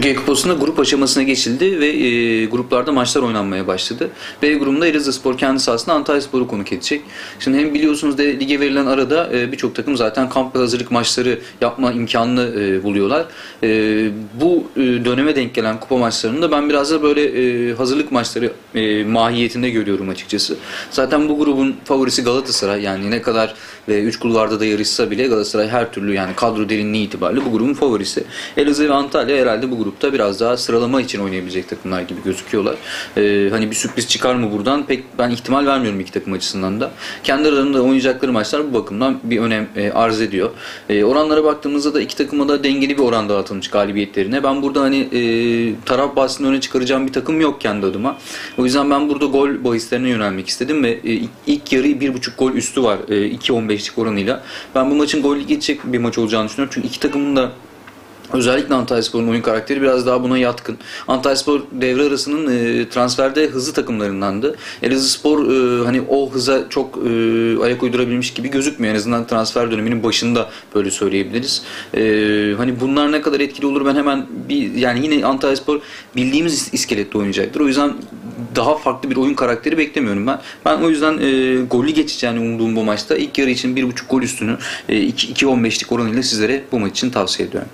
Türkiye Kupası'nda grup aşamasına geçildi ve e, gruplarda maçlar oynanmaya başladı. B grubunda Elazığspor kendi sahasında Antalyaspor'u konuk edecek. Şimdi hem biliyorsunuz de lige verilen arada e, birçok takım zaten kamp ve hazırlık maçları yapma imkanını e, buluyorlar. E, bu e, döneme denk gelen kupa maçlarında ben biraz da böyle e, hazırlık maçları e, mahiyetinde görüyorum açıkçası. Zaten bu grubun favorisi Galatasaray yani ne kadar ve 3 kulvarda da yarışsa bile Galatasaray her türlü yani kadro derinliği itibariyle bu grubun favorisi. Elazığ ve Antalya herhalde bu grupta biraz daha sıralama için oynayabilecek takımlar gibi gözüküyorlar. Ee, hani bir sürpriz çıkar mı buradan pek ben ihtimal vermiyorum iki takım açısından da. Kendi aralarında oynayacakları maçlar bu bakımdan bir önem e, arz ediyor. E, oranlara baktığımızda da iki takıma da dengeli bir oran dağıtılmış galibiyetlerine. Ben burada hani e, taraf bahsini öne çıkaracağım bir takım yok kendi adıma. O yüzden ben burada gol bahislerine yönelmek istedim ve e, ilk yarı bir buçuk gol üstü var. E, 2.15'lik oranıyla. Ben bu maçın gol geçecek bir maç olacağını düşünüyorum. Çünkü iki takımın da Özellikle Antalyaspor'un oyun karakteri biraz daha buna yatkın. Antalyaspor devre arasının e, transferde hızlı takımlarındandı. Elazığspor e, hani o hıza çok e, ayak uydurabilmiş gibi gözükmüyor. En azından transfer döneminin başında böyle söyleyebiliriz. E, hani bunlar ne kadar etkili olur ben hemen bir yani yine Antalyaspor bildiğimiz iskelette oynayacaktır. O yüzden daha farklı bir oyun karakteri beklemiyorum ben. Ben o yüzden e, golü geçeceğini umduğum bu maçta ilk yarı için 1.5 gol üstünü e, 2.15'lik oranıyla sizlere bu maç için tavsiye ediyorum.